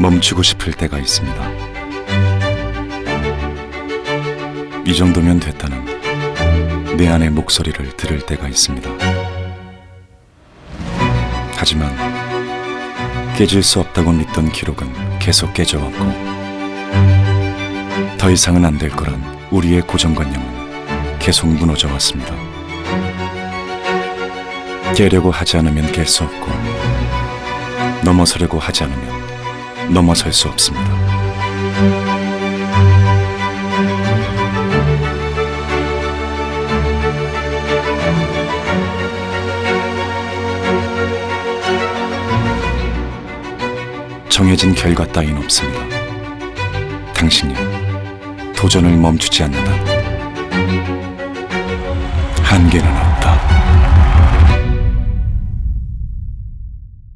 멈추고 싶을 때가 있습니다. 이 정도면 됐다는 내 안의 목소리를 들을 때가 있습니다. 하지만 깨질 수 없다고 믿던 기록은 계속 깨져왔고 더 이상은 안 될 거란 우리의 고정관념은 계속 무너져 왔습니다. 깨려고 하지 않으면 깰 수 없고 넘어서려고 하지 않으면 넘어설 수 없습니다. 정해진 결과 따윈 없습니다. 당신이 도전을 멈추지 않는다. 한계는 없다.